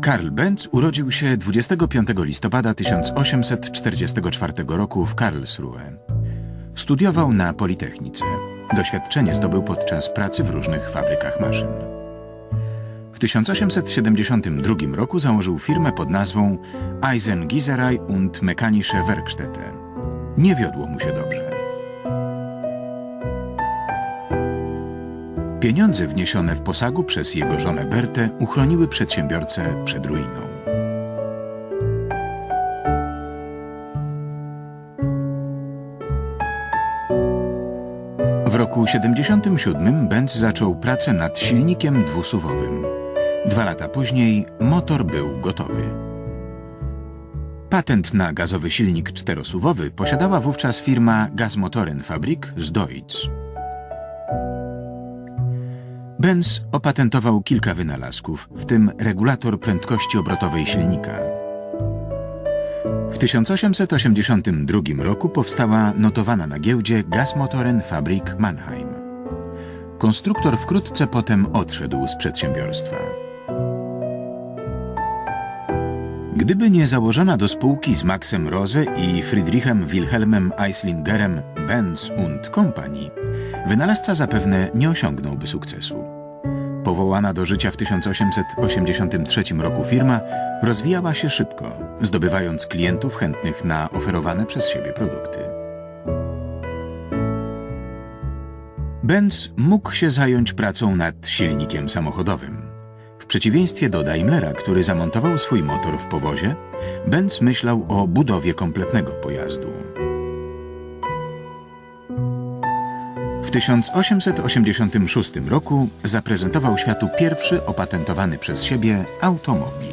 Karl Benz urodził się 25 listopada 1844 roku w Karlsruhe. Studiował na Politechnice. Doświadczenie zdobył podczas pracy w różnych fabrykach maszyn. W 1872 roku założył firmę pod nazwą Eisengießerei und Mechanische Werkstätte. Nie wiodło mu się dobrze. Pieniądze wniesione w posagu przez jego żonę Bertę uchroniły przedsiębiorcę przed ruiną. W roku 77 Benz zaczął pracę nad silnikiem dwusuwowym. Dwa lata później motor był gotowy. Patent na gazowy silnik czterosuwowy posiadała wówczas firma Gasmotorenfabrik z Deutz. Benz opatentował kilka wynalazków, w tym regulator prędkości obrotowej silnika. W 1882 roku powstała notowana na giełdzie Gasmotorenfabrik Mannheim. Konstruktor wkrótce potem odszedł z przedsiębiorstwa. Gdyby nie założona do spółki z Maxem Rose i Friedrichem Wilhelmem Eislingerem Benz und Company, wynalazca zapewne nie osiągnąłby sukcesu. Powołana do życia w 1883 roku firma rozwijała się szybko, zdobywając klientów chętnych na oferowane przez siebie produkty. Benz mógł się zająć pracą nad silnikiem samochodowym. W przeciwieństwie do Daimlera, który zamontował swój motor w powozie, Benz myślał o budowie kompletnego pojazdu. W 1886 roku zaprezentował światu pierwszy opatentowany przez siebie automobil.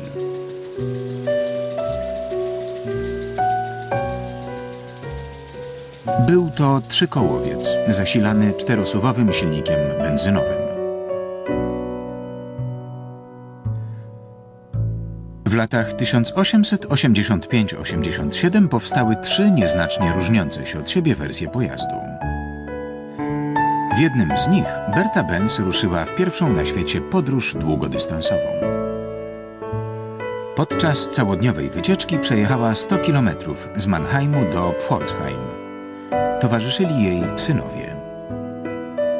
Był to trzykołowiec zasilany czterosuwowym silnikiem benzynowym. W latach 1885-87 powstały trzy nieznacznie różniące się od siebie wersje pojazdu. W jednym z nich Berta Benz ruszyła w pierwszą na świecie podróż długodystansową. Podczas całodniowej wycieczki przejechała 100 km z Mannheimu do Pforzheim. Towarzyszyli jej synowie.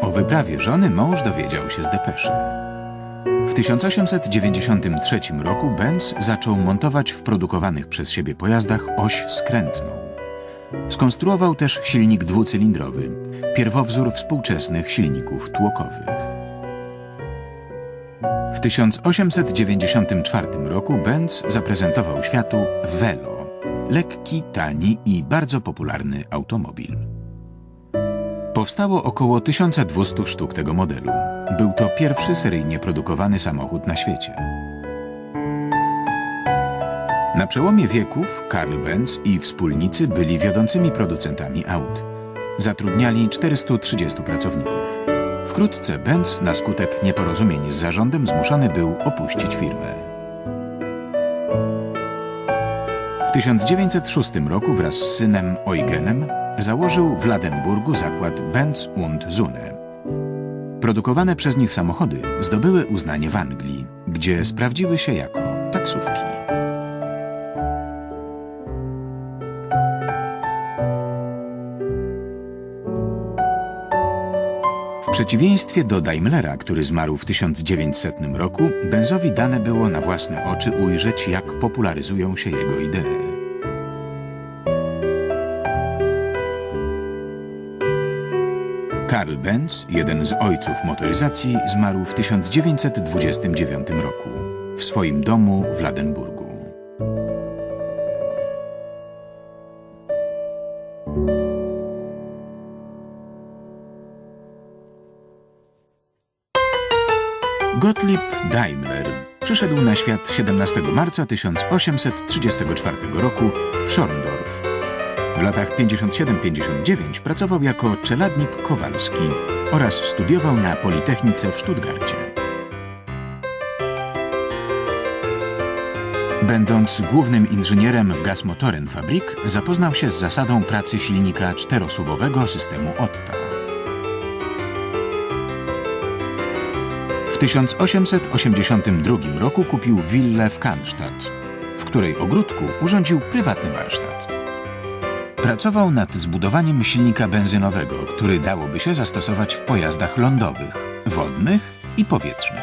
O wyprawie żony mąż dowiedział się z depeszy. W 1893 roku Benz zaczął montować w produkowanych przez siebie pojazdach oś skrętną. Skonstruował też silnik dwucylindrowy, pierwowzór współczesnych silników tłokowych. W 1894 roku Benz zaprezentował światu Velo, lekki, tani i bardzo popularny automobil. Powstało około 1200 sztuk tego modelu. Był to pierwszy seryjnie produkowany samochód na świecie. Na przełomie wieków Karl Benz i wspólnicy byli wiodącymi producentami aut. Zatrudniali 430 pracowników. Wkrótce Benz na skutek nieporozumień z zarządem zmuszony był opuścić firmę. W 1906 roku wraz z synem Eugenem założył w Ladenburgu zakład Benz und Zune. Produkowane przez nich samochody zdobyły uznanie w Anglii, gdzie sprawdziły się jako taksówki. Przeciwieństwie do Daimlera, który zmarł w 1900 roku, Benzowi dane było na własne oczy ujrzeć, jak popularyzują się jego idee. Karl Benz, jeden z ojców motoryzacji, zmarł w 1929 roku w swoim domu w Ladenburgu. Gottlieb Daimler przyszedł na świat 17 marca 1834 roku w Schorndorf. W latach 57-59 pracował jako czeladnik kowalski oraz studiował na Politechnice w Stuttgarcie. Będąc głównym inżynierem w Gasmotorenfabrik, zapoznał się z zasadą pracy silnika czterosuwowego systemu Otta. W W 1882 roku kupił willę w Cannstatt, w której ogródku urządził prywatny warsztat. Pracował nad zbudowaniem silnika benzynowego, który dałoby się zastosować w pojazdach lądowych, wodnych i powietrznych.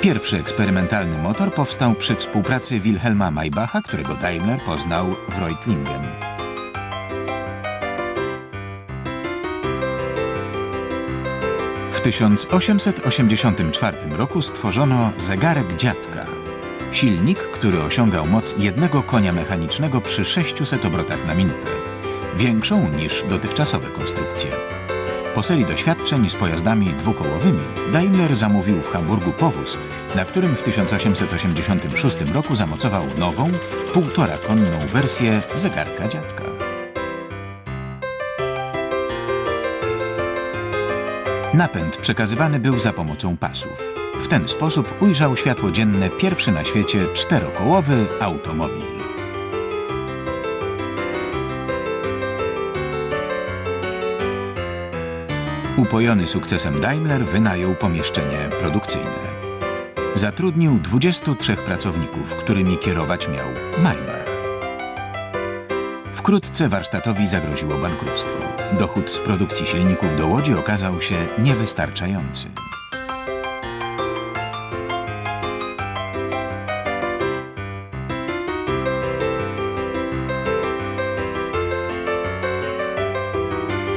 Pierwszy eksperymentalny motor powstał przy współpracy Wilhelma Maybacha, którego Daimler poznał w Reutlingen. 1884 roku stworzono zegarek dziadka. Silnik, który osiągał moc jednego konia mechanicznego przy 600 obrotach na minutę. Większą niż dotychczasowe konstrukcje. Po serii doświadczeń z pojazdami dwukołowymi Daimler zamówił w Hamburgu powóz, na którym w 1886 roku zamocował nową, półtora konną wersję zegarka dziadka. Napęd przekazywany był za pomocą pasów. W ten sposób ujrzał światło dzienne pierwszy na świecie czterokołowy automobil. Upojony sukcesem Daimler wynajął pomieszczenie produkcyjne. Zatrudnił 23 pracowników, którymi kierować miał Maybach. Wkrótce warsztatowi zagroziło bankructwo. Dochód z produkcji silników do Łodzi okazał się niewystarczający.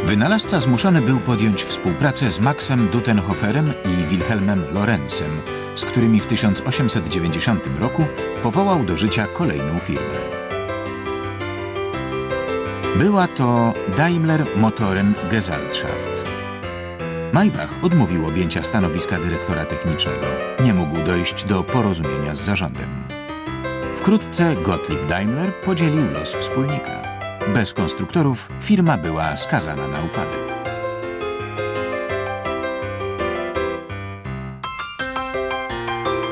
Wynalazca zmuszony był podjąć współpracę z Maxem Dutenhoferem i Wilhelmem Lorenzem, z którymi w 1890 roku powołał do życia kolejną firmę. Była to Daimler Motoren Gesellschaft. Maybach odmówił objęcia stanowiska dyrektora technicznego. Nie mógł dojść do porozumienia z zarządem. Wkrótce Gottlieb Daimler podzielił los wspólnika. Bez konstruktorów firma była skazana na upadek.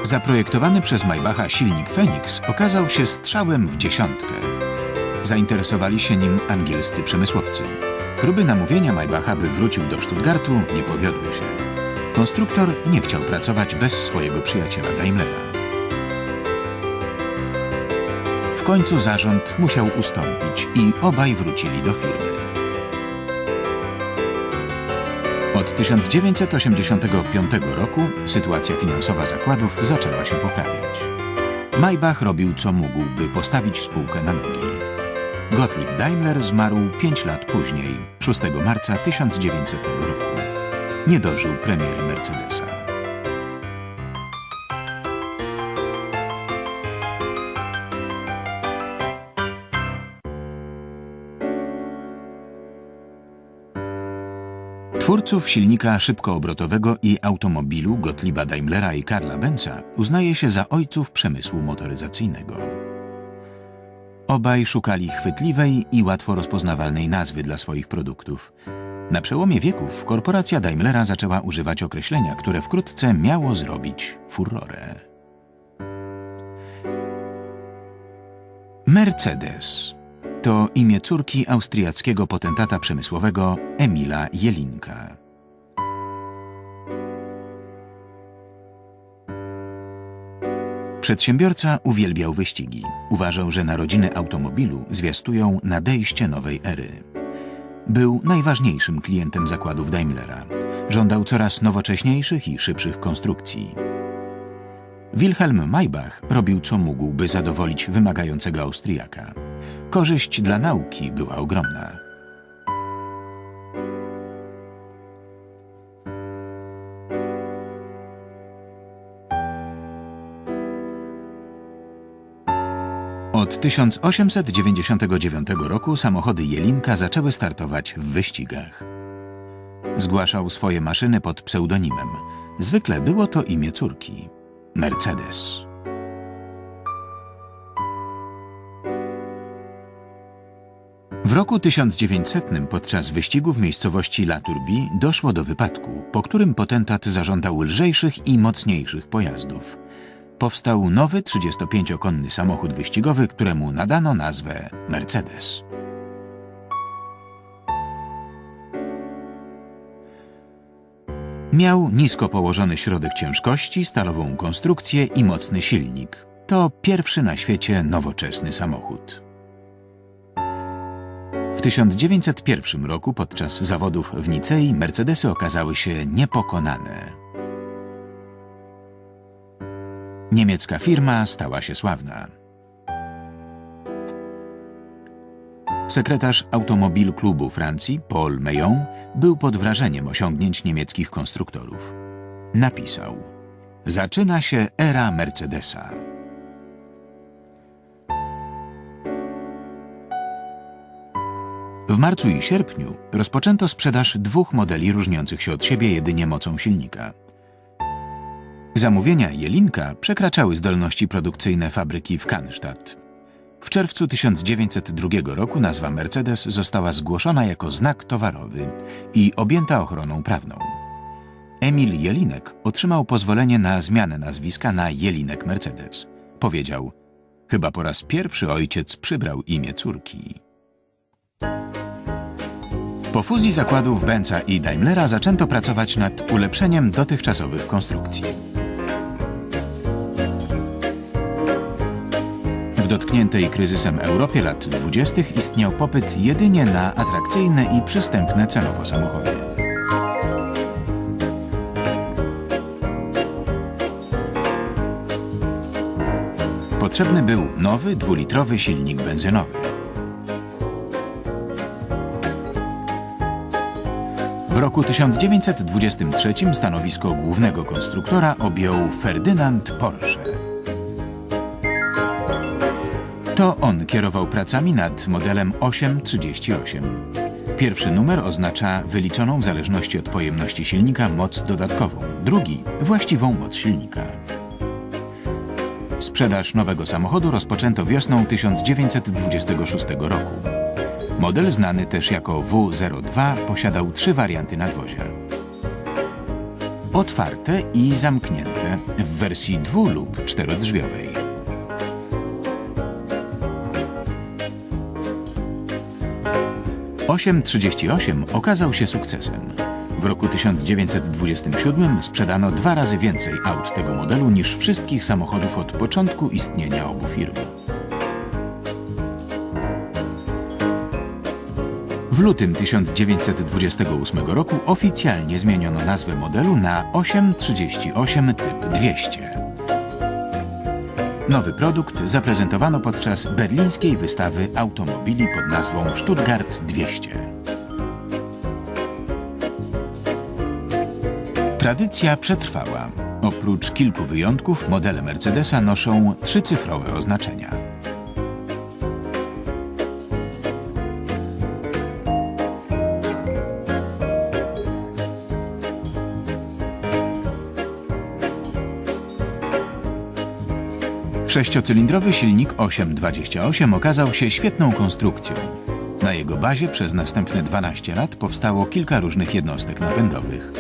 Zaprojektowany przez Maybacha silnik Phoenix okazał się strzałem w dziesiątkę. Zainteresowali się nim angielscy przemysłowcy. Próby namówienia Maybacha, by wrócił do Stuttgartu, nie powiodły się. Konstruktor nie chciał pracować bez swojego przyjaciela Daimlera. W końcu zarząd musiał ustąpić i obaj wrócili do firmy. Od 1985 roku sytuacja finansowa zakładów zaczęła się poprawiać. Maybach robił co mógł, by postawić spółkę na nogi. Gottlieb Daimler zmarł 5 lat później, 6 marca 1900 roku. Nie dożył premiery Mercedesa. Twórców silnika szybkoobrotowego i automobilu Gottlieba Daimlera i Karla Benza uznaje się za ojców przemysłu motoryzacyjnego. Obaj szukali chwytliwej i łatwo rozpoznawalnej nazwy dla swoich produktów. Na przełomie wieków korporacja Daimlera zaczęła używać określenia, które wkrótce miało zrobić furorę. Mercedes to imię córki austriackiego potentata przemysłowego Emila Jelinka. Przedsiębiorca uwielbiał wyścigi. Uważał, że narodziny automobilu zwiastują nadejście nowej ery. Był najważniejszym klientem zakładów Daimlera. Żądał coraz nowocześniejszych i szybszych konstrukcji. Wilhelm Maybach robił co mógł, by zadowolić wymagającego Austriaka. Korzyść dla nauki była ogromna. 1899 roku samochody Jelinka zaczęły startować w wyścigach. Zgłaszał swoje maszyny pod pseudonimem. Zwykle było to imię córki Mercedes. W roku 1900 podczas wyścigu w miejscowości La Turbie doszło do wypadku, po którym potentat zażądał lżejszych i mocniejszych pojazdów. Powstał nowy 35-konny samochód wyścigowy, któremu nadano nazwę Mercedes. Miał nisko położony środek ciężkości, stalową konstrukcję i mocny silnik. To pierwszy na świecie nowoczesny samochód. W 1901 roku podczas zawodów w Nicei Mercedesy okazały się niepokonane. Niemiecka firma stała się sławna. Sekretarz Automobil Klubu Francji, Paul Meillon, był pod wrażeniem osiągnięć niemieckich konstruktorów. Napisał: Zaczyna się era Mercedesa. W marcu i sierpniu rozpoczęto sprzedaż dwóch modeli różniących się od siebie jedynie mocą silnika. Zamówienia Jelinka przekraczały zdolności produkcyjne fabryki w Cannstatt. W czerwcu 1902 roku nazwa Mercedes została zgłoszona jako znak towarowy i objęta ochroną prawną. Emil Jelinek otrzymał pozwolenie na zmianę nazwiska na Jelinek Mercedes. Powiedział: Chyba po raz pierwszy ojciec przybrał imię córki. Po fuzji zakładów Benza i Daimlera zaczęto pracować nad ulepszeniem dotychczasowych konstrukcji. W dotkniętej kryzysem Europie lat 20. istniał popyt jedynie na atrakcyjne i przystępne cenowo samochody. Potrzebny był nowy dwulitrowy silnik benzynowy. W roku 1923 stanowisko głównego konstruktora objął Ferdynand Porsche. To on kierował pracami nad modelem 838. Pierwszy numer oznacza wyliczoną w zależności od pojemności silnika moc dodatkową, drugi właściwą moc silnika. Sprzedaż nowego samochodu rozpoczęto wiosną 1926 roku. Model znany też jako W02 posiadał trzy warianty nadwozia. Otwarte i zamknięte w wersji dwu- lub czterodrzwiowej. ...838 okazał się sukcesem. W roku 1927 sprzedano dwa razy więcej aut tego modelu niż wszystkich samochodów od początku istnienia obu firm. W lutym 1928 roku oficjalnie zmieniono nazwę modelu na 838 Typ 200. Nowy produkt zaprezentowano podczas berlińskiej wystawy automobili pod nazwą Stuttgart 200. Tradycja przetrwała. Oprócz kilku wyjątków, modele Mercedesa noszą trzycyfrowe oznaczenia. Sześciocylindrowy silnik 828 okazał się świetną konstrukcją. Na jego bazie przez następne 12 lat powstało kilka różnych jednostek napędowych.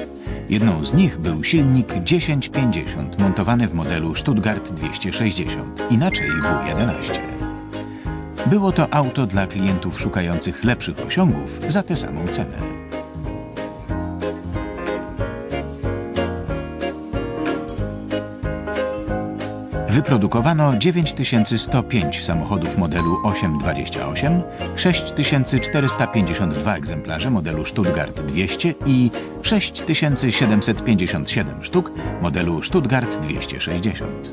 Jedną z nich był silnik 1050 montowany w modelu Stuttgart 260, inaczej W11. Było to auto dla klientów szukających lepszych osiągów za tę samą cenę. Wyprodukowano 9105 samochodów modelu 828, 6452 egzemplarze modelu Stuttgart 200 i 6757 sztuk modelu Stuttgart 260.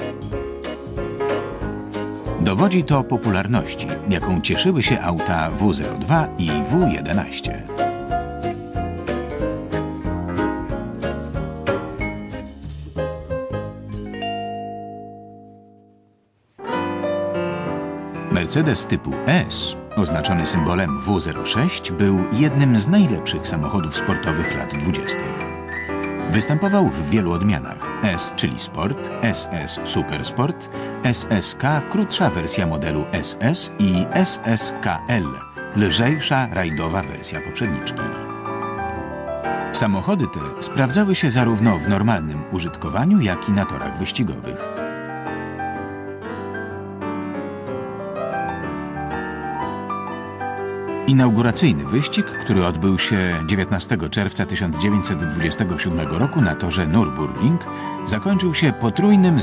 Dowodzi to popularności, jaką cieszyły się auta W02 i W11. Mercedes typu S, oznaczony symbolem W06, był jednym z najlepszych samochodów sportowych lat 20. Występował w wielu odmianach: S, czyli Sport, SS Super Sport, SSK krótsza wersja modelu SS i SSKL lżejsza rajdowa wersja poprzedniczki. Samochody te sprawdzały się zarówno w normalnym użytkowaniu, jak i na torach wyścigowych. Inauguracyjny wyścig, który odbył się 19 czerwca 1927 roku na torze Nürburgring, zakończył się potrójnym